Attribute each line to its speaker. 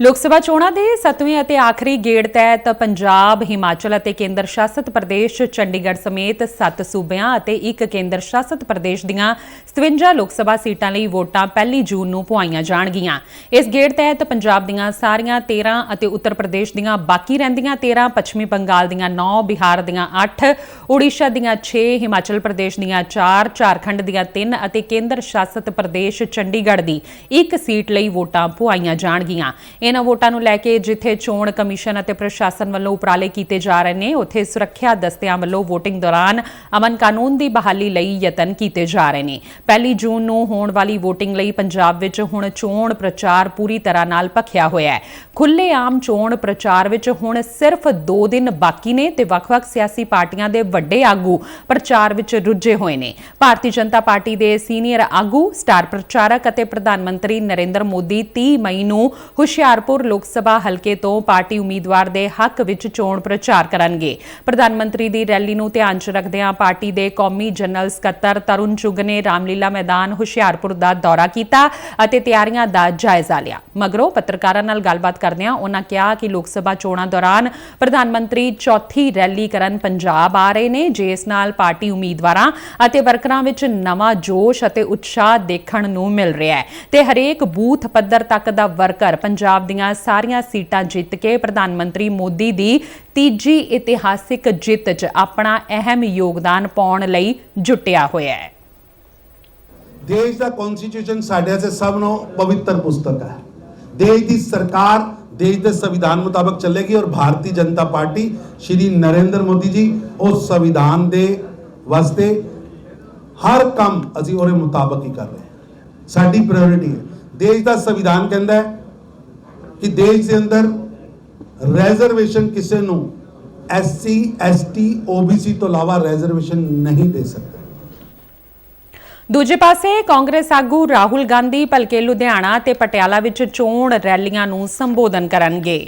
Speaker 1: ਲੋਕ ਸਭਾ ਚੋਣਾਂ ਦੇ 7ਵੇਂ ਅਤੇ ਆਖਰੀ ਗੇੜ ਤਹਿਤ ਪੰਜਾਬ, ਹਿਮਾਚਲ ਅਤੇ ਕੇਂਦਰ ਸ਼ਾਸਤ ਪ੍ਰਦੇਸ਼ ਚੰਡੀਗੜ੍ਹ ਸਮੇਤ 7 ਸੂਬਿਆਂ ਅਤੇ ਇੱਕ ਕੇਂਦਰ ਸ਼ਾਸਤ ਪ੍ਰਦੇਸ਼ ਦੀਆਂ 57 ਲੋਕ ਸਭਾ ਸੀਟਾਂ ਲਈ ਵੋਟਾਂ 1 ਜੂਨ ਨੂੰ ਪਵਾਈਆਂ ਜਾਣਗੀਆਂ। ਇਸ ਗੇੜ ਤਹਿਤ ਪੰਜਾਬ ਦੀਆਂ ਸਾਰੀਆਂ 13 ਅਤੇ ਉੱਤਰ ਪ੍ਰਦੇਸ਼ ਦੀਆਂ ਬਾਕੀ ਰਹਿੰਦੀਆਂ 13 ਪੱਛਮੀ ਬੰਗਾਲ ਦੀਆਂ 9 ਬਿਹਾਰ ਦੀਆਂ 8 ਉੜੀਸਾ ਦੀਆਂ 6 ਹਿਮਾਚਲ ਪ੍ਰਦੇਸ਼ ਦੀਆਂ 4 ਝਾਰਖੰਡ ਦੀਆਂ 3 ਅਤੇ ਕੇਂਦਰ ਸ਼ਾਸਤ ਪ੍ਰਦੇਸ਼ ਚੰਡੀਗੜ੍ਹ ਦੀ ਇੱਕ ਸੀਟ ਲਈ ਵੋਟਾਂ ਪਵਾਈਆਂ ਜਾਣਗੀਆਂ। ਇਹਨਾਂ ਵੋਟਾਂ ਨੂੰ ਲੈ ਕੇ ਜਿੱਥੇ ਚੋਣ ਕਮਿਸ਼ਨ ਅਤੇ ਪ੍ਰਸ਼ਾਸਨ ਵੱਲੋਂ ਉਪਰਾਲੇ ਕੀਤੇ ਜਾ ਰਹੇ ਨੇ, ਉੱਥੇ ਸੁਰੱਖਿਆ ਦਸਤਿਆਂ ਵੱਲੋਂ VOTING ਦੌਰਾਨ ਅਮਨ ਕਾਨੂੰਨ ਦੀ ਬਹਾਲੀ ਲਈ ਯਤਨ ਕੀਤੇ ਜਾ ਰਹੇ ਨੇ। ਪਹਿਲੀ ਜੂਨ ਨੂੰ ਹੋਣ ਵਾਲੀ VOTING ਲਈ ਪੰਜਾਬ ਵਿੱਚ ਹੁਣ ਚੋਣ ਪ੍ਰਚਾਰ ਪੂਰੀ ਤਰ੍ਹਾਂ ਨਾਲ ਭਖਿਆ ਹੋਇਆ ਹੈ। ਖੁੱਲੇ ਆਮ ਚੋਣ ਪ੍ਰਚਾਰ ਵਿੱਚ ਹੁਣ ਸਿਰਫ 2 ਦਿਨ ਬਾਕੀ ਨੇ ਤੇ ਵੱਖ-ਵੱਖ ਸਿਆਸੀ ਪਾਰਟੀਆਂ ਦੇ ਵੱਡੇ ਆਗੂ ਪ੍ਰਚਾਰ ਵਿੱਚ ਰੁੱਝੇ ਹੋਏ ਨੇ। ਭਾਰਤੀ ਜਨਤਾ ਪਾਰਟੀ ਦੇ ਸੀਨੀਅਰ ਆਗੂ, ਸਟਾਰ ਪ੍ਰਚਾਰਕ ਅਤੇ ਪ੍ਰਧਾਨ ਮੰਤਰੀ ਨਰਿੰਦਰ ਮੋਦੀ 30 ਮਈ ਨੂੰ ਹੁਸ਼ਿਆਰ ਹੁਸ਼ਿਆਰਪੁਰ ਲੋਕ ਸਭਾ ਹਲਕੇ ਤੋਂ ਪਾਰਟੀ ਉਮੀਦਵਾਰ ਦੇ ਹੱਕ ਵਿੱਚ ਚੋਣ ਪ੍ਰਚਾਰ ਕਰਨਗੇ। ਪ੍ਰਧਾਨ ਮੰਤਰੀ ਦੀ ਰੈਲੀ ਨੂੰ ਧਿਆਨ 'ਚ ਰੱਖਦਿਆਂ ਪਾਰਟੀ ਦੇ ਕੌਮੀ ਜਨਰਲ ਸਕੱਤਰ ਤਰੁਣ ਚੁੱਗ ਨੇ ਰਾਮਲੀਲਾ ਮੈਦਾਨ ਹੁਸ਼ਿਆਰਪੁਰ ਦਾ ਦੌਰਾ ਕੀਤਾ ਅਤੇ ਤਿਆਰੀਆਂ ਦਾ ਜਾਇਜ਼ਾ ਲਿਆ। ਮਗਰੋਂ ਪੱਤਰਕਾਰਾਂ ਨਾਲ ਗੱਲਬਾਤ ਕਰਦਿਆਂ ਉਹਨਾਂ ਕਿਹਾ ਕਿ ਲੋਕ ਸਭਾ ਚੋਣਾਂ ਦੌਰਾਨ ਪ੍ਰਧਾਨ ਮੰਤਰੀ ਚੌਥੀ ਰੈਲੀ ਕਰਨ ਪੰਜਾਬ ਆ ਰਹੇ ਨੇ ਜਿਸ ਨਾਲ ਪਾਰਟੀ ਉਮੀਦਵਾਰਾਂ ਅਤੇ ਵਰਕਰਾਂ ਵਿੱਚ ਨਵਾਂ ਜੋਸ਼ ਅਤੇ ਉਤਸ਼ਾਹ ਦੇਖਣ ਨੂੰ ਮਿਲ ਰਿਹਾ ਹੈ ਤੇ ਹਰੇਕ ਬੂਥ ਪੱਧਰ ਤੱਕ ਦਾ ਵਰਕਰ ਪੰਜਾਬ ਦੀਆਂ ਸਾਰੀਆਂ ਸੀਟਾਂ ਜਿੱਤ ਕੇ ਪ੍ਰਧਾਨ ਮੰਤਰੀ ਮੋਦੀ ਦੀ ਤੀਜੀ ਇਤਿਹਾਸਿਕ ਜਿੱਤ 'ਚ ਆਪਣਾ ਅਹਿਮ ਯੋਗਦਾਨ ਪਾਉਣ ਲਈ ਜੁਟਿਆ ਹੋਇਆ ਹੈ।
Speaker 2: ਦੇਸ਼ ਦਾ ਕਨਸਟੀਟਿਊਸ਼ਨ ਸਾਡੇ ਵਾਸਤੇ ਸਭ ਨੂੰ ਪਵਿੱਤਰ ਪੁਸਤਕ ਹੈ। ਦੇਸ਼ ਦੀ ਸਰਕਾਰ ਦੇਸ਼ ਦੇ ਸੰਵਿਧਾਨ ਮੁਤਾਬਕ ਚੱਲੇਗੀ ਔਰ ਭਾਰਤੀ ਜਨਤਾ ਪਾਰਟੀ ਸ਼੍ਰੀ ਨਰਿੰਦਰ ਮੋਦੀ ਜੀ ਉਸ ਸੰਵਿਧਾਨ ਦੇ ਵਾਸਤੇ ਹਰ ਕੰਮ ਅਸੀਂ ਉਹਦੇ ਮੁਤਾਬਕ ਹੀ ਕਰ ਰਹੇ ਸਾਡੀ ਪ੍ਰਾਇੋਰਟੀ ਹੈ। ਦੇਸ਼ ਦਾ ਸੰਵਿਧਾਨ ਕਹਿੰਦਾ ਹੈ ਕਿ ਦੇਸ਼ ਦੇ ਅੰਦਰ ਰਿਜ਼ਰਵੇਸ਼ਨ ਕਿਸੇ ਨੂੰ ਐਸਸੀ ਐਸਟੀ ਓਬੀਸੀ ਤੋਂ ਇਲਾਵਾ ਰਿਜ਼ਰਵੇਸ਼ਨ ਨਹੀਂ ਦੇ ਸਕਦਾ।
Speaker 1: ਦੂਜੇ ਪਾਸੇ ਕਾਂਗਰਸ ਆਗੂ ਰਾਹੁਲ ਗਾਂਧੀ ਭਲਕੇ ਲੁਧਿਆਣਾ ਤੇ ਪਟਿਆਲਾ ਵਿੱਚ ਚੋਣ ਰੈਲੀਆਂ ਨੂੰ ਸੰਬੋਧਨ ਕਰਨਗੇ।